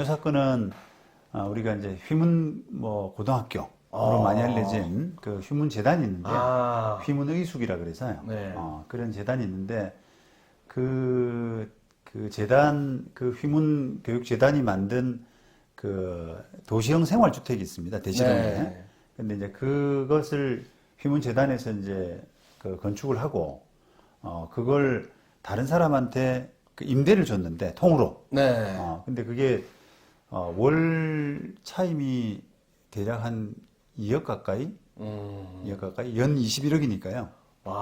이 사건은 아, 우리가 이제 휘문 뭐 고등학교로 아. 많이 알려진 그 휘문 재단이 있는데 아, 휘문 의숙이라 그래서요. 네. 어, 그런 재단이 있는데 그, 그 재단 그 휘문 교육 재단이 만든 그 도시형 생활주택이 있습니다. 대지동에. 네. 근데 이제 그것을 휘문 재단에서 이제 그 건축을 하고 어 그걸 다른 사람한테 그 임대를 줬는데 통으로. 네. 어 근데 그게 어 월 차임이 대략 한 2억 가까이, 음, 2억 가까이 연 21억이니까요. 와,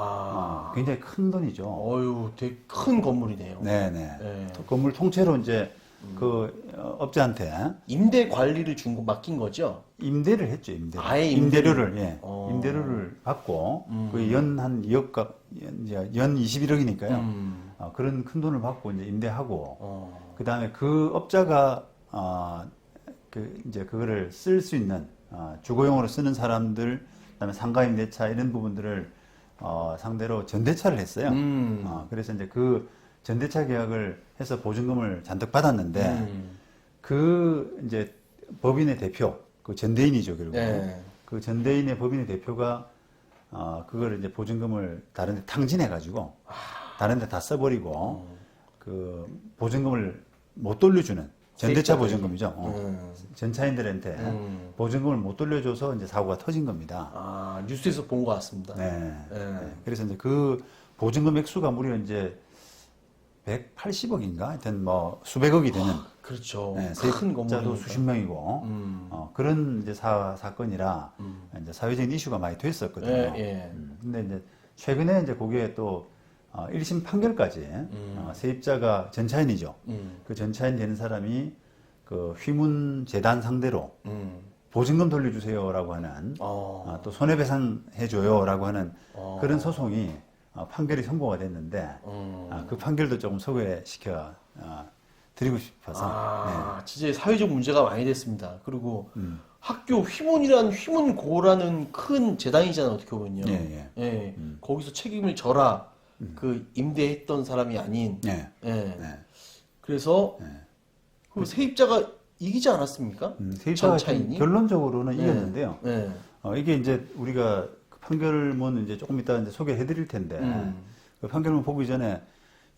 어, 굉장히 큰 돈이죠. 어유, 되게 큰 건물이네요. 네네. 네. 건물 통째로 이제 그 어, 업자한테 임대 관리를 준 거 맡긴 거죠? 임대를 했죠, 임대. 아예 임대를? 임대료를, 예. 어. 임대료를 받고, 음. 그연한 2억 값, 연, 이제 연 21억이니까요. 음, 어, 그런 큰 돈을 받고 이제 임대하고, 어, 그 다음에 그 업자가, 어, 그, 이제 그거를 쓸 수 있는, 어, 주거용으로 쓰는 사람들, 그 다음에 상가 임대차 이런 부분들을, 어, 상대로 전대차를 했어요. 음, 어, 그래서 이제 그 전대차 계약을 해서 보증금을 잔뜩 받았는데, 음, 그 이제 법인의 대표, 그 전대인이죠, 결국. 네. 그 전대인의 법인의 대표가 어 그거를 이제 보증금을 다른데 탕진해 가지고 다른데 다 써버리고 그 보증금을 못 돌려주는 전대차. 보증금이죠. 어. 음, 전차인들한테 음. 보증금을 못 돌려줘서 이제 사고가 터진 겁니다. 아, 뉴스에서 본 것 같습니다. 네. 네. 네. 그래서 이제 그 보증금 액수가 무려 이제 180억인가 하여튼 뭐 수백억이 되는 그렇죠. 네, 큰 건물이니까. 수십 명이고 음, 어, 그런 이제 사, 사건이라 음. 이제 사회적인 이슈가 많이 됐었거든요. 예, 예. 음, 근데 이제 최근에 이제 거기에 또 어, 1심 판결까지 어, 세입자가 전차인이죠. 음, 그 전차인 되는 사람이 그 휘문 재단 상대로 음, 보증금 돌려주세요라고 하는 어, 어, 또 손해배상 해줘요라고 하는 어. 그런 소송이 어, 판결이 선고가 됐는데 음. 아, 그 판결도 조금 소개시켜 어, 드리고 싶어서 아, 진짜 사회적 문제가 많이 됐습니다. 그리고 네. 음. 학교 휘문이란 휘문고라는 큰 재단이잖아요, 어떻게 보면요. 예, 예. 예, 음. 거기서 책임을 져라. 그 임대했던 사람이 아닌. 네. 예. 네. 그래서 네. 그 세입자가 이기지 않았습니까? 음, 세입자가 지금 전차인이? 결론적으로는 네. 이겼는데요. 네. 어, 이게 이제 우리가 그 판결문 이제 조금 이따 이제 소개해 드릴 텐데, 음. 그 판결문 보기 전에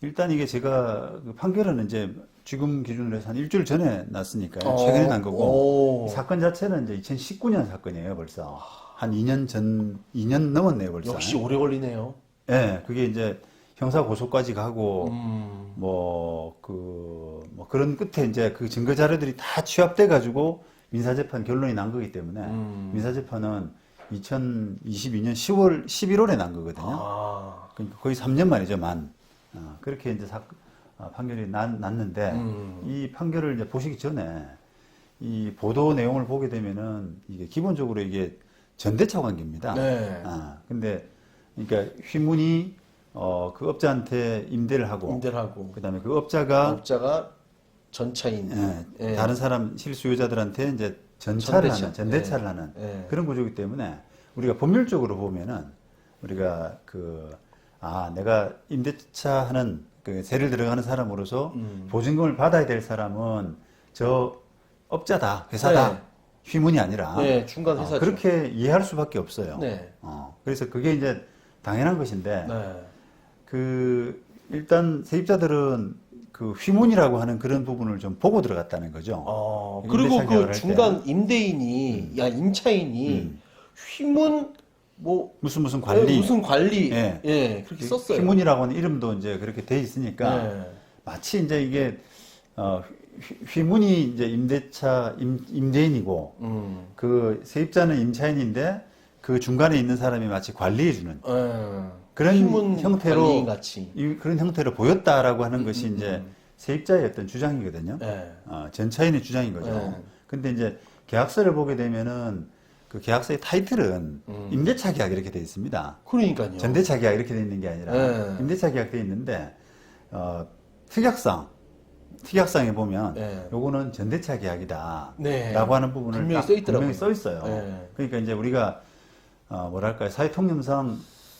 일단 이게 제가 그 판결은 이제 지금 기준으로 해서 한 일주일 전에 났으니까요. 어, 최근에 난 거고, 오. 이 사건 자체는 이제 2019년 사건이에요, 벌써. 한 2년 전, 2년 넘었네요, 벌써. 역시 오래 걸리네요. 예, 그게 이제 형사 고소까지 가고, 음. 뭐, 그, 뭐 그런 끝에 이제 그 증거 자료들이 다 취합돼 가지고 민사 재판 결론이 난 거기 때문에 음. 민사 재판은 2022년 10월, 11월에 난 거거든요. 아. 그러니까 거의 3년 만이죠, 만. 어, 그렇게 이제 사, 어, 판결이 난, 났는데 음. 이 판결을 이제 보시기 전에 이 보도 내용을 보게 되면은 이게 기본적으로 이게 전대차 관계입니다. 네. 아, 근데 그러니까 휘문이 어, 그 업자한테 임대를 하고 임대를 하고. 그다음에 그 업자가 업자가 전차인. 예, 예. 다른 사람 실수요자들한테 이제 전차를 전대차. 하는 전대차를 예. 하는 예. 그런 구조이기 때문에 우리가 법률적으로 보면은 우리가 그 아 내가 임대차 하는 그 세를 들어가는 사람으로서 음. 보증금을 받아야 될 사람은 저 업자다 회사다 네. 휘문이 아니라 네, 중간 어, 회사죠. 그렇게 이해할 수밖에 없어요. 네. 어, 그래서 그게 이제 당연한 것인데 네. 그 일단 세입자들은 그 휘문이라고 하는 그런 부분을 좀 보고 들어갔다는 거죠. 어, 그리고 그할 중간 임대인이, 야, 임차인이 음. 휘문, 뭐, 무슨 무슨 관리, 예, 무슨 관리, 예. 예, 그렇게 썼어요. 휘문이라고 하는 이름도 이제 그렇게 돼 있으니까 네. 마치 이제 이게 어, 휘- 휘문이 이제 임대차 임, 임대인이고 음. 그 세입자는 임차인인데 그 중간에 있는 사람이 마치 관리해주는 예. 그런 형태로 같이. 이, 그런 형태로 보였다라고 하는 음, 것이 음, 이제 음. 세입자의 어떤 주장이거든요. 예. 어, 전차인의 주장인 거죠. 네. 근데 이제 계약서를 보게 되면은 그 계약서의 타이틀은 음. 임대차 계약 이렇게 돼 있습니다. 그러니까요. 전대차 계약 이렇게 돼 있는 게 아니라 네. 임대차 계약 돼 있는데 어, 특약상 특약상에 보면 네. 요거는 전대차 계약이다. 네. 라고 하는 부분을 분명히 딱써 있더라고요. 분명히 써 있어요. 네. 그러니까 이제 우리가 어, 뭐랄까요 사회 통념상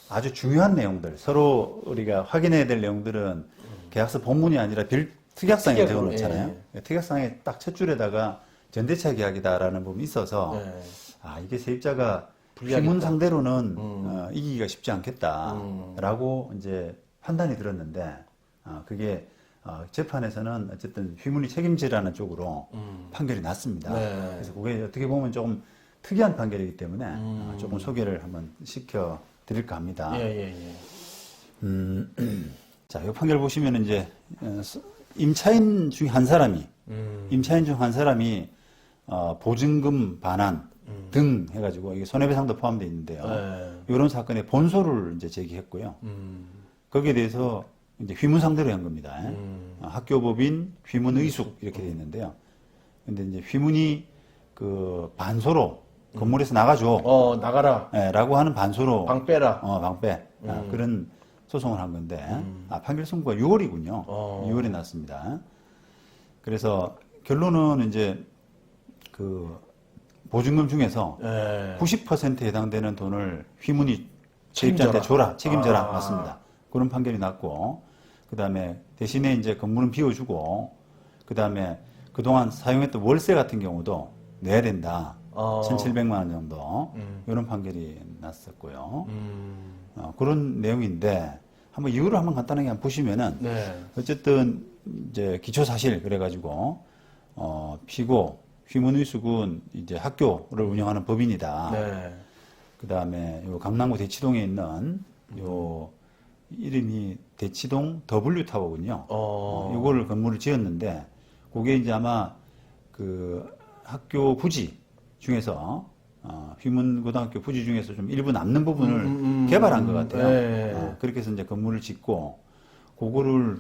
아주 중요한 내용들 서로 우리가 확인해야 될 내용들은 계약서 본문이 아니라 별 특약상에 특약으로, 적어놓잖아요. 특약상에 딱 첫 줄에다가 전대차 계약이다라는 부분이 있어서 네. 아 이게 세입자가. 휘문 상대로는 음. 어, 이기기가 쉽지 않겠다라고 이제 판단이 들었는데 아, 그게 어, 재판에서는 어쨌든 휘문이 책임지라는 쪽으로 음. 판결이 났습니다. 네. 그래서 그게 어떻게 보면 조금 특이한 판결이기 때문에 음. 어, 조금 소개를 한번 시켜 드릴까 합니다. 예, 예, 예. 음, 자, 이 판결 보시면 이제 어, 서- 임차인 중 한 사람이 음. 임차인 중 한 사람이 어, 보증금 반환 등 해가지고 이게 손해배상도 포함되어 있는데요. 네. 이런 사건의 본소를 이제 제기했고요. 음. 거기에 대해서 이제 휘문 상대로 한 겁니다. 음. 어, 학교법인 휘문 의숙 이렇게 되어 있는데요. 근데 이제 휘문이 그 반소로 건물에서 나가줘. 어, 나가라. 예, 라고 하는 반소로 방 빼라. 어, 방패. 아, 음. 그런 소송을 한 건데, 아, 판결 선고가 6월이군요. 어. 6월에 났습니다. 그래서 결론은 이제 그 보증금 중에서 예. 90%에 해당되는 돈을 휘문이 책임져라. 세입자한테 줘라, 책임져라. 아. 맞습니다. 그런 판결이 났고, 그 다음에 대신에 이제 건물은 비워주고, 그 다음에 그동안 사용했던 월세 같은 경우도 내야 된다. 어. 1,700만 원 정도. 음. 이런 판결이 났었고요. 음. 어, 그런 내용인데 한번 이유를 한번 간단하게 한번 보시면은 네. 어쨌든 이제 기초 사실 그래가지고 어, 피고 휘문의숙은 이제 학교를 운영하는 법인이다. 네. 그 다음에 요 강남구 대치동에 있는 요 이름이 대치동 W 타워군요. 어. 요거를 건물을 지었는데 그게 이제 아마 그 학교 부지 중에서 어, 휘문 고등학교 부지 중에서 좀 일부 남는 부분을 음, 음, 음, 개발한 것 음, 같아요. 네. 어, 그렇게 해서 이제 건물을 짓고 그거를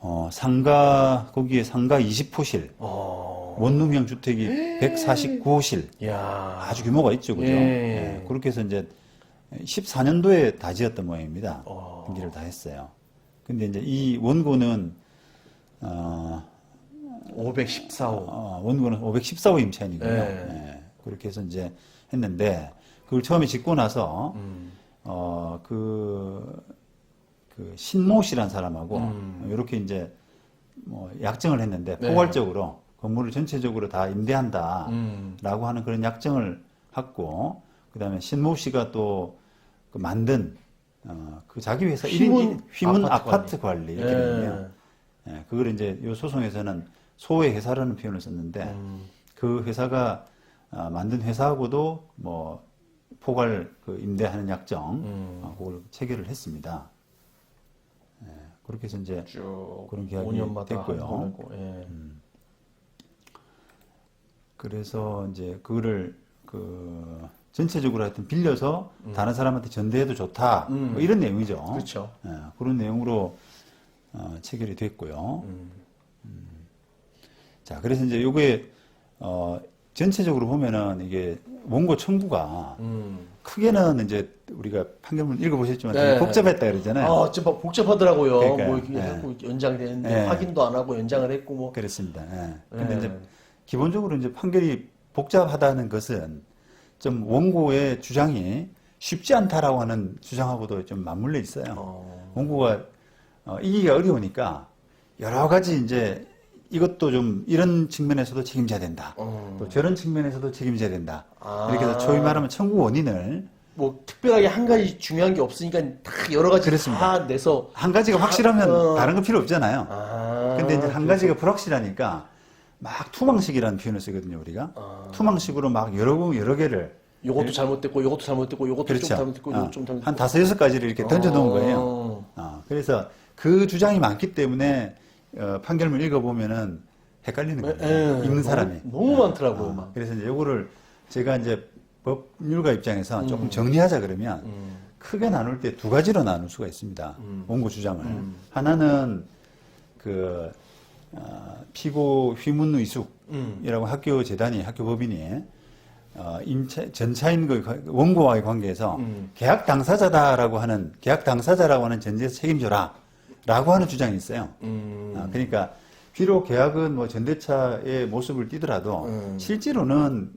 어, 상가 거기에 상가 20호실 어. 원룸형 주택이 149호실 야. 아주 규모가 있죠, 그죠? 예. 예, 그렇게 해서 이제 14년도에 다 지었던 모양입니다. 어. 등기를 다 했어요. 근데 이제 이 원고는 어, 514호. 어, 원고는 514호 임차인이고요. 예. 예, 그렇게 해서 이제 했는데 그걸 처음에 짓고 나서 음. 어, 그, 그 신모 씨란 사람하고 음. 이렇게 이제 뭐 약정을 했는데 네. 포괄적으로 건물을 전체적으로 다 임대한다. 음. 라고 하는 그런 약정을 했고, 그 다음에 신모 씨가 또 그 만든, 어, 그 자기 회사 휘문 1인 휘문 아파트 아파트, 관리, 이렇게 예. 되거든요. 예, 그걸 이제 요 소송에서는 소의 회사라는 표현을 썼는데, 음. 그 회사가 어, 만든 회사하고도 뭐 포괄 그 임대하는 약정, 음. 어, 그걸 체결을 했습니다. 예, 그렇게 해서 이제 쭉 그런 계약이 5년마다 됐고요. 예. 그래서 이제 그거를 그 전체적으로 하여튼 빌려서 다른 사람한테 전대해도 좋다 음. 뭐 이런 내용이죠. 그렇죠. 예, 그런 내용으로 어, 체결이 됐고요. 음. 자, 그래서 이제 요게 어, 전체적으로 보면은 이게 원고 청구가 음. 크게는 이제 우리가 판결문 읽어보셨지만 네. 복잡했다 그러잖아요. 아, 진짜 막 복잡하되더라고요. 그러니까요. 뭐 이렇게 예. 하고 연장되는데 예. 확인도 안 하고 연장을 했고 뭐. 그렇습니다. 예. 근데 예. 이제 기본적으로 이제 판결이 복잡하다는 것은 좀 원고의 주장이 쉽지 않다라고 하는 주장하고도 좀 맞물려 있어요. 어. 원고가 어, 이기기가 어려우니까 여러 가지 이제 이것도 좀 이런 측면에서도 책임져야 된다. 어. 또 저런 측면에서도 책임져야 된다. 아. 이렇게 해서 소위 말하면 청구 원인을 뭐 특별하게 한 가지 중요한 게 없으니까 다 여러 가지 그렇습니다. 다 내서 한 가지가 확실하면 어. 다른 거 필요 없잖아요. 아. 근데 이제 한 가지가 불확실하니까 막 투망식이라는 표현을 쓰거든요, 우리가. 아. 투망식으로 막 여러 공 여러 개를 요것도 잘못됐고 요것도 잘못됐고 요것도 그렇죠. 좀 잘못됐고 어, 요것도 좀 잘못됐고 한 다섯 여섯 가지를 이렇게 던져 놓은 거예요. 어. 어, 그래서 그 주장이 많기 때문에 어, 판결문 읽어보면은 헷갈리는 예, 거예요. 예. 읽는 사람이. 너무, 너무 많더라고요. 어, 막. 그래서 이제 요거를 제가 이제 법률가 입장에서 조금 정리하자 그러면 음. 크게 나눌 때 두 가지로 나눌 수가 있습니다. 음. 원고 주장을. 음. 하나는 그 어, 피고 휘문 의숙이라고 음. 학교 재단이 학교 법인이 어, 임차, 전차인 그 원고와의 관계에서 음. 계약 당사자다라고 하는 계약 당사자라고 하는 전제에서 책임져라 라고 하는 주장이 있어요. 음. 아, 그러니까 비록 계약은 뭐 전대차의 모습을 띠더라도 음. 실제로는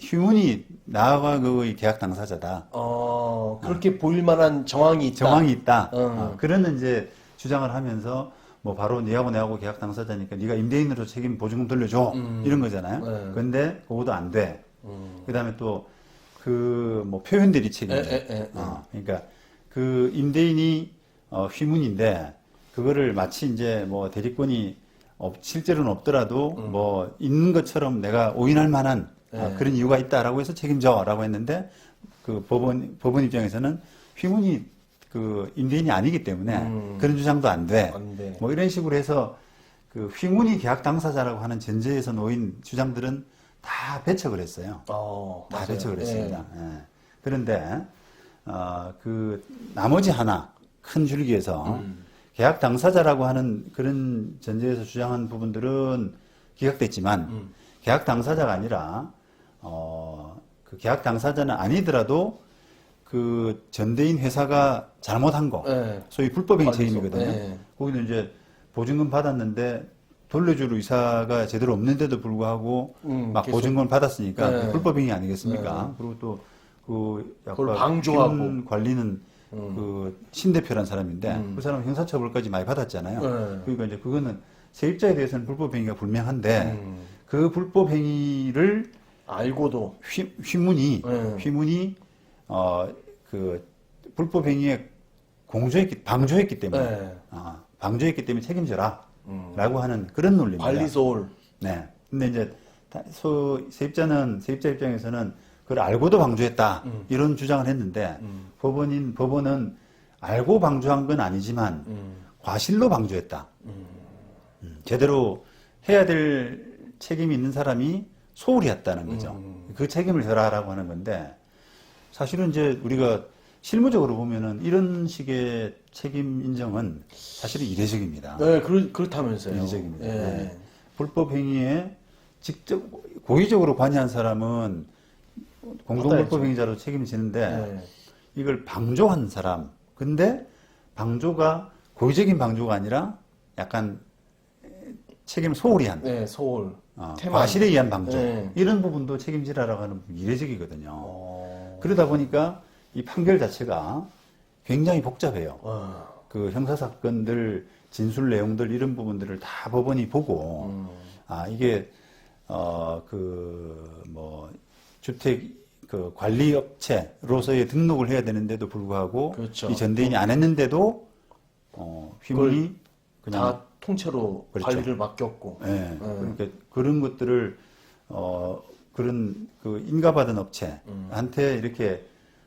휴문이 나와 그의 계약 당사자다. 어, 그렇게 보일 만한 정황이 있다. 정황이 있다. 어. 어, 그런 이제 주장을 하면서 뭐 바로 니하고 내하고 계약 당사자니까 네가 임대인으로 책임 보증금 돌려줘 음. 이런 거잖아요. 네. 근데 그것도 안 돼. 음. 그다음에 또 그 뭐 표현 대리 책임. 에, 에, 에, 어, 그러니까 그 임대인이 어, 휘문인데 그거를 마치 이제 뭐 대리권이 없, 실제로는 없더라도 뭐 있는 것처럼 내가 오인할 만한 아, 네. 그런 이유가 있다라고 해서 책임져라고 했는데 그 법원 법원 입장에서는 휘문이 그 임대인이 아니기 때문에 음. 그런 주장도 안 돼. 안 돼. 뭐 이런 식으로 해서 그 휘문이 계약 당사자라고 하는 전제에서 놓인 주장들은 다 배척을 했어요. 어, 다 맞아요. 배척을 예. 했습니다. 예. 그런데 어, 그 나머지 하나 큰 줄기에서 음. 계약 당사자라고 하는 그런 전제에서 주장한 부분들은 기각됐지만 음. 계약 당사자가 아니라 어, 그 계약 당사자는 아니더라도 그 전대인 회사가 잘못한 거 예. 소위 불법행위. 책임이거든요. 예. 거기는 이제 보증금 받았는데 돌려줄 의사가 제대로 없는데도 불구하고 음, 막 계속. 보증금을 받았으니까 네. 불법행위 아니겠습니까? 그리고 또그 그걸 방조하고. 음. 관리는 그 신 대표란 사람인데 음. 그 사람 은 형사처벌까지 많이 받았잖아요. 네. 그러니까 이제 그거는 세입자에 대해서는 불법행위가 불명한데 음. 그 불법행위를 알고도 휘, 휘문이 네. 휘문이 어그 불법행위에 공조했기 방조했기 때문에 네. 아, 방조했기 때문에 책임져라라고 음. 하는 그런 논리입니다. 관리소울 네. 근데 이제 다- 소 세입자는 세입자 입장에서는 그걸 알고도 방조했다 음. 이런 주장을 했는데 음. 법원인 법원은 알고 방조한 건 아니지만 음. 과실로 방조했다. 음. 음, 제대로 해야 될 책임이 있는 사람이 소홀히 했다는 거죠. 음. 그 책임을 져라라고 하는 건데 사실은 이제 우리가 실무적으로 보면은 이런 식의 책임 인정은 사실은 이례적입니다. 네, 그렇, 그렇다면서요. 이례적입니다. 예. 네. 불법 행위에 직접 고의적으로 관여한 사람은 공동 불법 행위자로 책임을 지는데 네. 이걸 방조한 사람. 근데 방조가 고의적인 방조가 아니라 약간 책임을 소홀히 한 네, 서울. 어. 과실에 의한 방조 네. 이런 부분도 책임지라라고 하는 이례적이거든요. 어. 그러다 보니까 이 판결 자체가 굉장히 복잡해요. 어. 그 형사 사건들 진술 내용들 이런 부분들을 다 법원이 보고 음. 아 이게 어그뭐 주택 그 관리 업체로서의 등록을 해야 되는데도 불구하고 그렇죠. 이 전대인이 안 했는데도 어 휘문이 그냥 다 통째로 그렇죠. 관리를 맡겼고. 예. 그러니까 그런 것들을 어 그런 그 인가받은 업체한테 이렇게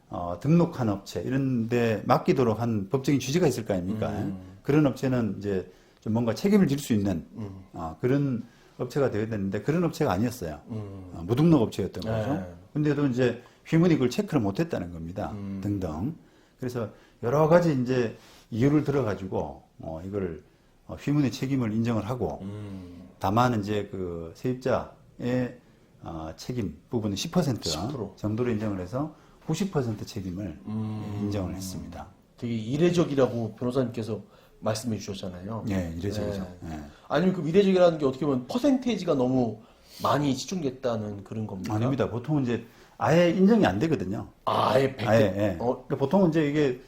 어 등록한 업체 이런데 맡기도록 한 법적인 취지가 있을 거 아닙니까? 음. 그런 업체는 이제 좀 뭔가 책임을 질 수 있는 음. 어, 그런 업체가 되어야 되는데 그런 업체가 아니었어요. 음. 어, 무등록 업체였던 네. 거죠. 근데도 이제 휘문이 그걸 체크를 못했다는 겁니다. 음. 등등. 그래서 여러 가지 이제 이유를 들어가지고 어, 이걸 어, 휘문의 책임을 인정을 하고 음. 다만 이제 그 세입자의 어, 책임 부분은 10% 10%. 정도로 인정을 해서 90% 책임을 음. 인정을 했습니다. 되게 이례적이라고 변호사님께서 말씀해 주셨잖아요. 예, 이례적이죠. 예. 아니면 그 이례적이라는 게 어떻게 보면 퍼센테이지가 너무 많이 집중됐다는 그런 겁니까? 아닙니다. 보통은 이제 아예 인정이 안 되거든요. 아예 100대. 아예, 예. 어, 그러니까 보통은 이제 이게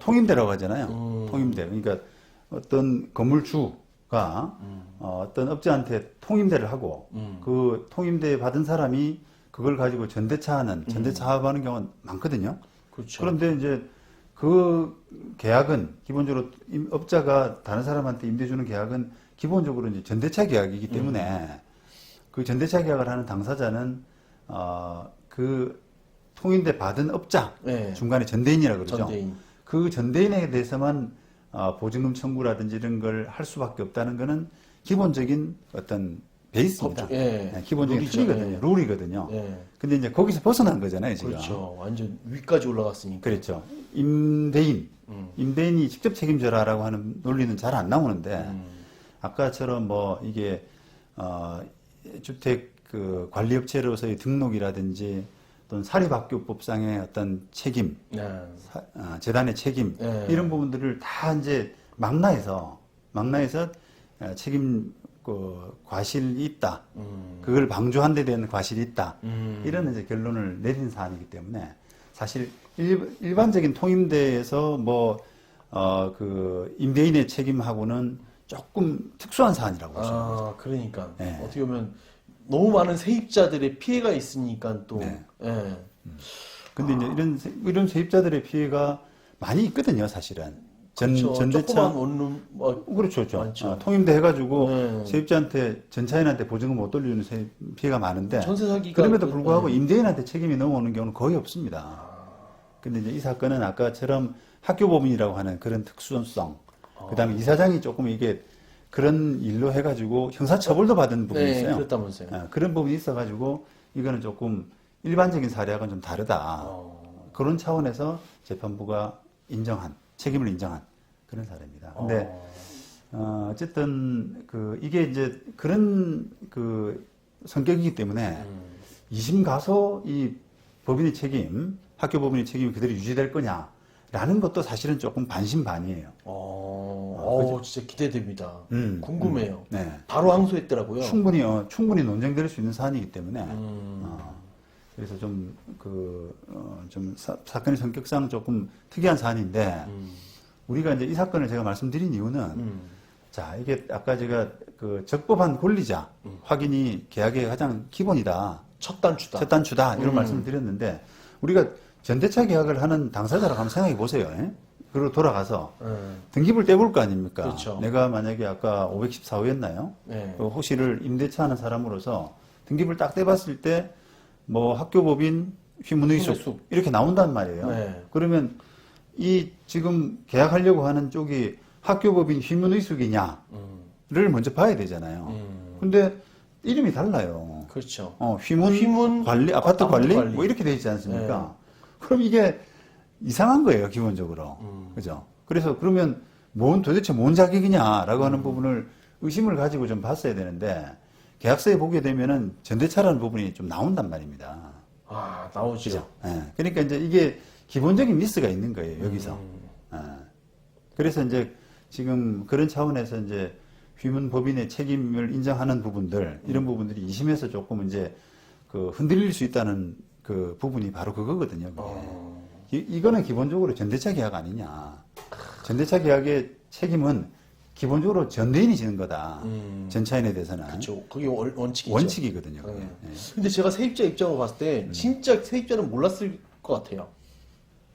통임대라고 하잖아요. 음. 통임대. 그러니까 어떤 건물주가 어, 어떤 업자한테 통임대를 하고 음. 그 통임대 받은 사람이 그걸 가지고 전대차하는 전대차 합하는 경우는 많거든요. 그렇죠. 그런데 이제 그 계약은 기본적으로 임- 업자가 다른 사람한테 임대 주는 계약은 기본적으로 이제 전대차 계약이기 때문에 그 전대차 계약을 하는 당사자는 어 그 통임대 받은 업자 네. 중간에 전대인이라 그러죠. 전대인. 그 전대인에 대해서만 어, 보증금 청구라든지 이런 걸 할 수밖에 없다는 거는 기본적인 어떤 베이스입니다. 법적- 예. 네, 기본적인 룰이죠. 틀이거든요. 예. 룰이거든요. 예. 근데 이제 거기서 벗어난 거잖아요, 지금. 그렇죠. 완전 위까지 올라갔으니까. 그렇죠. 임대인, 음. 임대인이 직접 책임져라라고 하는 논리는 잘 안 나오는데 음. 아까처럼 뭐 이게 어, 주택 그 관리업체로서의 등록이라든지 또는 사립학교법상의 어떤 책임, 네. 사- 아, 재단의 책임 네. 이런 부분들을 다 이제 망라해서 망라해서 어, 책임 그 과실이 있다. 음. 그걸 방조한 데 대한 과실이 있다. 음. 이런 이제 결론을 내린 사안이기 때문에 사실 일, 일반적인 통임대에서 뭐, 어, 그, 임대인의 책임하고는 조금 특수한 사안이라고 보시면. 아, 그러니까 네. 어떻게 보면 너무 많은 세입자들의 피해가 있으니까 또 네. 예. 근데 이제 이런 세- 이런 세입자들의 피해가 많이 있거든요, 사실은. 전 그렇죠. 전대차 원룸 뭐 그렇죠, 그렇죠. 많죠. 아, 통임대 해가지고 네. 세입자한테 전차인한테 보증금 못 돌려주는 세, 피해가 많은데 전세 사기가 그럼에도 그- 불구하고 네. 임대인한테 책임이 넘어오는 경우는 거의 없습니다. 근데 이제 이 사건은 아까처럼 학교 법인이라고 하는 그런 특수성, 아. 그다음에 이사장이 조금 이게 그런 일로 해가지고 형사처벌도 받은 부분이 네, 있어요. 그렇다면서요. 아, 그런 부분이 있어가지고 이거는 조금 일반적인 사례하고는 좀 다르다. 어. 그런 차원에서 재판부가 인정한 책임을 인정한 그런 사례입니다. 근데 어. 어, 어쨌든 그 이게 이제 그런 그 성격이기 때문에 음. 이심 가서 이 법인의 책임, 학교 법인의 책임이 그대로 유지될 거냐라는 것도 사실은 조금 반신반의예요. 어, 아, 어, 진짜 기대됩니다. 음, 궁금해요. 네. 바로 항소했더라고요. 충분히 어, 충분히 논쟁될 수 있는 사안이기 때문에 음. 어, 그래서 좀 그, 어, 좀 사, 사건의 성격상 조금 특이한 사안인데 음. 우리가 이제 이 사건을 제가 말씀드린 이유는 음. 자 이게 아까 제가 그 적법한 권리자 음. 확인이 계약의 가장 기본이다 첫 단추다. 첫 단추다 이런 음. 말씀을 드렸는데 우리가 전대차 계약을 하는 당사자라고 한번 생각해 보세요. 예? 그리고 돌아가서 음. 등기부를 떼볼 거 아닙니까? 그렇죠. 내가 만약에 아까 514호였나요? 네. 그 호시를 임대차 하는 사람으로서 등기부를 딱 떼봤을 때 뭐 학교법인 휘문의숙 휘문의숙. 이렇게 나온단 말이에요. 네. 그러면 이 지금 계약하려고 하는 쪽이 학교법인 휘문의숙이냐를 음. 먼저 봐야 되잖아요. 음. 근데 이름이 달라요. 그렇죠. 어, 휘문, 휘문 관리, 아파트 관리, 관리. 뭐 이렇게 돼 있지 않습니까? 그럼 이게 이상한 거예요, 기본적으로. 음. 그죠? 그래서 그러면 뭔 도대체 뭔 자격이냐라고 음. 하는 부분을 의심을 가지고 좀 봤어야 되는데 계약서에 보게 되면은 전대차라는 부분이 좀 나온단 말입니다. 아, 나오죠. 예. 그러니까 이제 이게 기본적인 미스가 있는 거예요, 여기서. 음. 예. 그래서 이제 지금 그런 차원에서 이제 휘문 법인의 책임을 인정하는 부분들, 이런 부분들이 이심에서 조금 이제 그 흔들릴 수 있다는 그 부분이 바로 그거거든요. 그게. 어. 이, 이거는 기본적으로 전대차 계약 아니냐. 전대차 계약의 책임은 기본적으로 전대인이 지는 거다. 음. 전차인에 대해서는. 그렇죠. 그게 원, 원칙이죠. 원칙이거든요. 그게. 네. 예. 근데 제가 세입자 입장으로 봤을 음. 때 진짜 세입자는 몰랐을 것 같아요.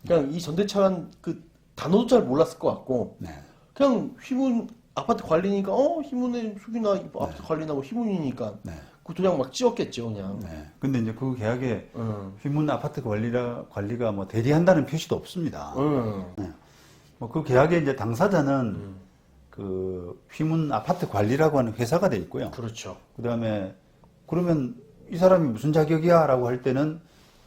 그냥 이 전대차란 그 단어도 잘 몰랐을 것 같고 네. 그냥 휘문 아파트 관리니까 어 휘문의 숙이나 이 아파트 관리나고 휘문이니까 네. 그 도장 막 찍었겠죠 그냥. 네. 근데 이제 그 계약에 응. 휘문 아파트 관리라, 관리가 뭐 대리한다는 표시도 없습니다. 응. 뭐그 계약의 이제 당사자는 음. 그 휘문 아파트 관리라고 하는 회사가 돼 있고요. 그렇죠. 그 다음에 그러면 이 사람이 무슨 자격이야라고 할 때는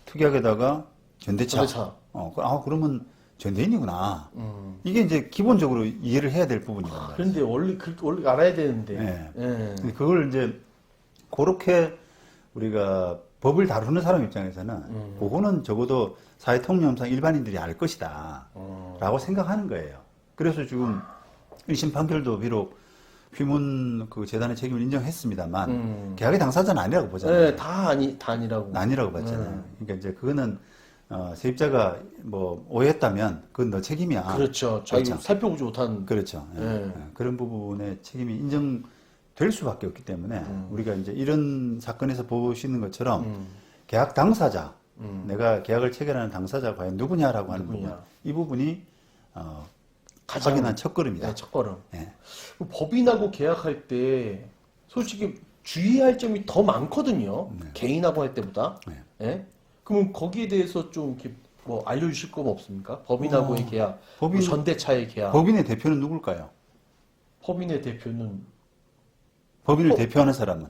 특약에다가 전대차. 전대차. 어, 그- 아 그러면 전대인이구나. 음. 이게 이제 기본적으로 이해를 해야 될 부분이란 말이에요. 그런데 원래 그 원래 알아야 되는데. 네. 예. 근데 그걸 이제 그렇게 우리가 법을 다루는 사람 입장에서는 음. 그거는 적어도 사회 통념상 일반인들이 알 것이다. 어. 라고 생각하는 거예요. 그래서 지금 1심 판결도 비록 휘문 그 재단의 책임을 인정했습니다만 음. 계약의 당사자는 아니라고 보잖아요. 네, 다 아니 다 아니라고. 아니라고 봤잖아요. 그러니까 이제 그거는 어, 세입자가 뭐 오해했다면 그건 너 책임이야. 그렇죠. 자기 그렇죠. 살펴보지 못한. 그렇죠. 예, 네. 예. 그런 부분의 책임이 인정될 수밖에 없기 때문에 음. 우리가 이제 이런 사건에서 보시는 것처럼 음. 계약 당사자, 음. 내가 계약을 체결하는 당사자가 과연 누구냐라고 하는 누구냐. 부분, 이 부분이 어, 가장- 확인한 첫걸음이다. 네, 첫걸음. 예. 그 법인하고 계약할 때 솔직히 주의할 점이 더 많거든요. 개인하고 할 때보다. 네. 예? 그러면 거기에 대해서 좀 이렇게 뭐 알려주실 건 없습니까? 법인하고의 계약, 법인- 뭐 전대차의 계약. 법인의 대표는 누굴까요? 법인의 대표는 법인을 어? 대표하는 사람은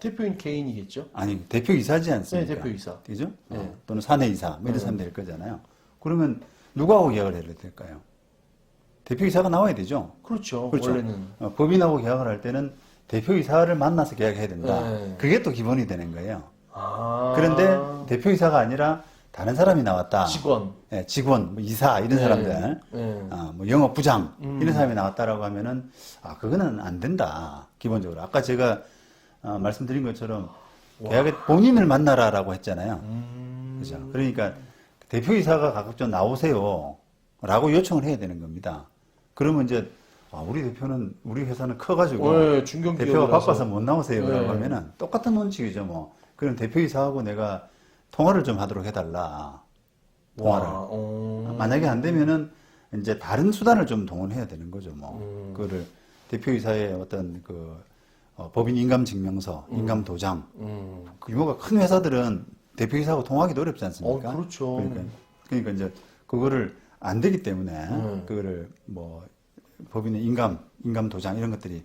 대표인 개인이겠죠? 아니 대표 이사지 않습니까? 네, 대표 이사. 그죠? 네. 어, 또는 사내 이사 뭐 이런 사람 될 거잖아요. 그러면 누구하고 계약을 해야 될까요? 대표이사가 나와야 되죠. 그렇죠. 그렇죠. 원래는. 어, 법인하고 계약을 할 때는 대표이사를 만나서 계약해야 된다. 네. 그게 또 기본이 되는 거예요. 아. 그런데 대표이사가 아니라 다른 사람이 나왔다. 직원. 예, 직원, 뭐 이사 이런 네. 사람들, 네. 아, 뭐 영업 부장 음. 이런 사람이 나왔다라고 하면은 아 그거는 안 된다. 기본적으로 아까 제가 어, 말씀드린 것처럼 계약에 본인을 만나라라고 했잖아요. 음. 그죠? 그러니까 대표이사가 가급적 나오세요라고 요청을 해야 되는 겁니다. 그러면 이제 아, 우리 대표는 우리 회사는 커가지고 네, 대표가. 바빠서 못 나오세요라고 네. 하면은 똑같은 원칙이죠 뭐. 그럼 대표이사하고 내가 통화를 좀 하도록 해달라. 통화를. 와, 어. 만약에 안 되면은 이제 다른 수단을 좀 동원해야 되는 거죠 뭐. 음. 그거를 대표이사의 어떤 그 어, 법인 인감 증명서, 인감 도장. 음. 그 규모가 큰 회사들은 대표이사하고 통화하기도 어렵지 어, 않습니까? 그렇죠. 그러니까, 그러니까 이제 그거를 안 되기 때문에 음. 그거를 뭐 법인의 인감, 인감 도장 이런 것들이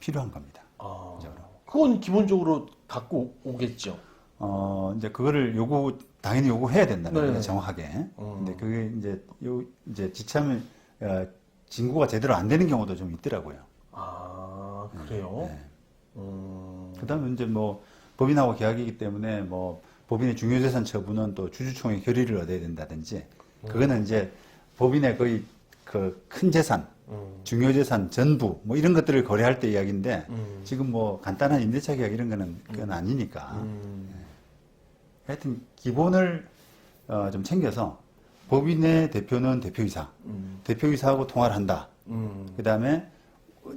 필요한 겁니다. 아. 그건 기본적으로 갖고 오- 오겠죠. 어, 이제 그거를 요구, 당연히 요구해야 된다는 네네. 거예요, 정확하게. 음. 근데 그게 이제, 요, 이제 지참을, 어, 진구가 제대로 안 되는 경우도 좀 있더라고요. 아, 그래요? 네. 음. 그 다음에 이제 뭐, 법인하고 계약이기 때문에 뭐, 법인의 중요재산 처분은 또 주주총회 결의를 얻어야 된다든지, 그거는 이제 법인의 거의 그 큰 재산, 음. 중요 재산 전부, 뭐 이런 것들을 거래할 때 이야기인데, 음. 지금 뭐 간단한 임대차 계약 이런 거는 그건 아니니까. 음. 하여튼 기본을 어, 좀 챙겨서 법인의 대표는 대표이사, 음. 대표이사하고 통화를 한다. 음. 그 다음에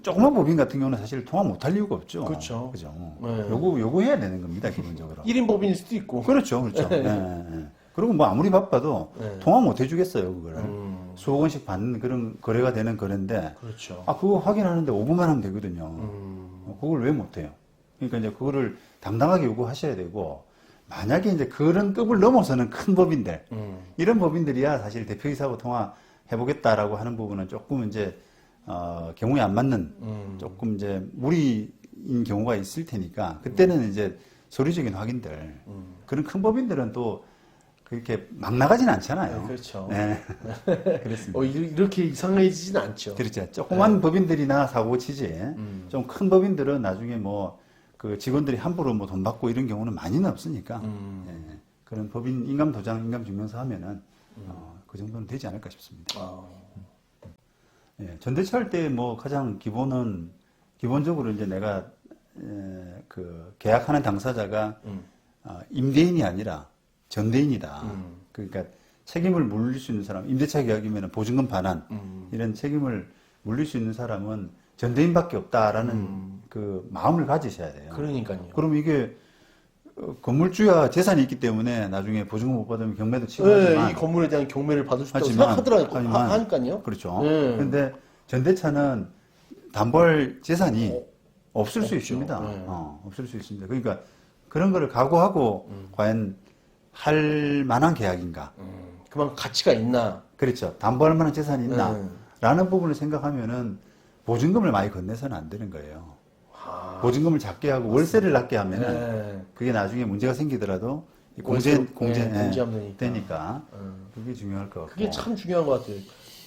조그만 법인 같은 경우는 사실 통화 못할 이유가 없죠. 그렇죠. 그죠. 네. 요구, 요구해야 되는 겁니다, 기본적으로. 1인 법인일 수도 있고. 그렇죠, 그렇죠. 예, 예, 예. 그리고 뭐 아무리 바빠도 네. 통화 못 해주겠어요, 그거를. 음. 수억 원씩 받는 그런 거래가 되는 거래인데, 그렇죠. 아, 그거 확인하는데 5분만 하면 되거든요. 음. 어, 그걸 왜 못해요? 그러니까 이제 그거를 당당하게 요구하셔야 되고, 만약에 이제 그런 급을 넘어서는 큰 법인들, 음. 이런 법인들이야 사실 대표이사하고 통화 해보겠다라고 하는 부분은 조금 이제, 어, 경우에 안 맞는, 음. 조금 이제 무리인 경우가 있을 테니까, 그때는 이제 서류적인 확인들, 음. 그런 큰 법인들은 또 그렇게 막 나가진 않잖아요. 네, 그렇죠. 네. 그렇습니다. 어, 이- 이렇게 이상해지진 않죠. 그렇죠. 조그만 법인들이나 사고 치지. 음. 좀큰 법인들은 나중에 뭐 그 직원들이 함부로 뭐 돈 받고 이런 경우는 많이는 없으니까 음. 예, 그런 법인 인감 도장, 인감 증명서 하면은 어, 그 정도는 되지 않을까 싶습니다. 아. 예, 전대차 할 때 뭐 가장 기본은 기본적으로 이제 내가 에, 그 계약하는 당사자가 음. 어, 임대인이 아니라 전대인이다. 음. 그러니까 책임을 물릴 수 있는 사람, 임대차 계약이면 보증금 반환 음. 이런 책임을 물릴 수 있는 사람은 전대인밖에 없다라는 음. 그 마음을 가지셔야 돼요. 그러니까요. 그럼 이게 어, 건물주야 재산이 있기 때문에 나중에 보증금 못 받으면 경매도 치고 네, 하지만 이 건물에 대한 경매를 받을 수 있다고. 하지만- 하, 하니까요. 그렇죠. 네. 근데 전대차는 담보할 재산이 어, 없을 수 없죠. 있습니다. 네. 어, 없을 수 있습니다. 그러니까 그런 거를 각오하고 음. 과연 할 만한 계약인가? 음, 그만 가치가 있나? 그렇죠. 담보할 만한 재산이 있나? 네. 라는 부분을 생각하면은 보증금을 많이 건네서는 안 되는 거예요. 아, 보증금을 작게 하고 월세를 낮게 하면은 네. 그게 나중에 문제가 생기더라도 이 공제 월세, 공제 네, 예, 공제하면 되니까. 되니까 음. 그게 중요할 것 같고. 그게 참 중요한 것 같아요.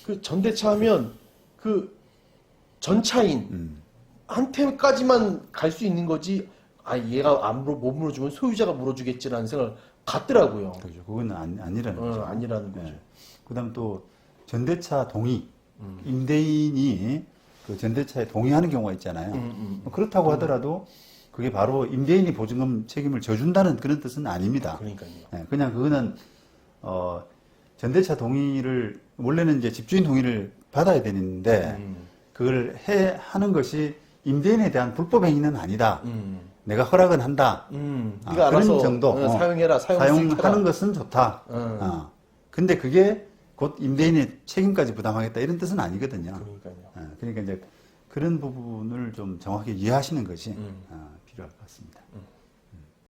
그 전대차 하면 그 전차인 음, 한테까지만 갈 수 있는 거지. 아 얘가 안 물어 못 물어주면 소유자가 물어주겠지라는 생각을 갖더라고요. 그렇죠. 그건 아니, 아니라는 어, 거죠. 아니라는 거죠. 예. 그다음 또 전대차 동의 음. 임대인이 그 전대차에 동의하는 경우가 있잖아요. 음, 음. 뭐 그렇다고 하더라도 그게 바로 임대인이 보증금 책임을 져준다는 그런 뜻은 아닙니다. 그러니까요. 예, 그냥 그거는 어 전대차 동의를 원래는 이제 집주인 동의를 받아야 되는데 음, 그걸 해 하는 것이 임대인에 대한 불법 행위는 아니다. 음, 내가 허락은 한다. 음. 아, 네가 그런 알아서 정도. 어, 어. 사용해라, 사용 사용하는 것은 좋다. 음. 어. 근데 그게 곧 임대인의 책임까지 부담하겠다 이런 뜻은 아니거든요. 그러니까요. 어, 그러니까 이제 그런 부분을 좀 정확히 이해하시는 것이 음. 어, 필요할 것 같습니다. 음.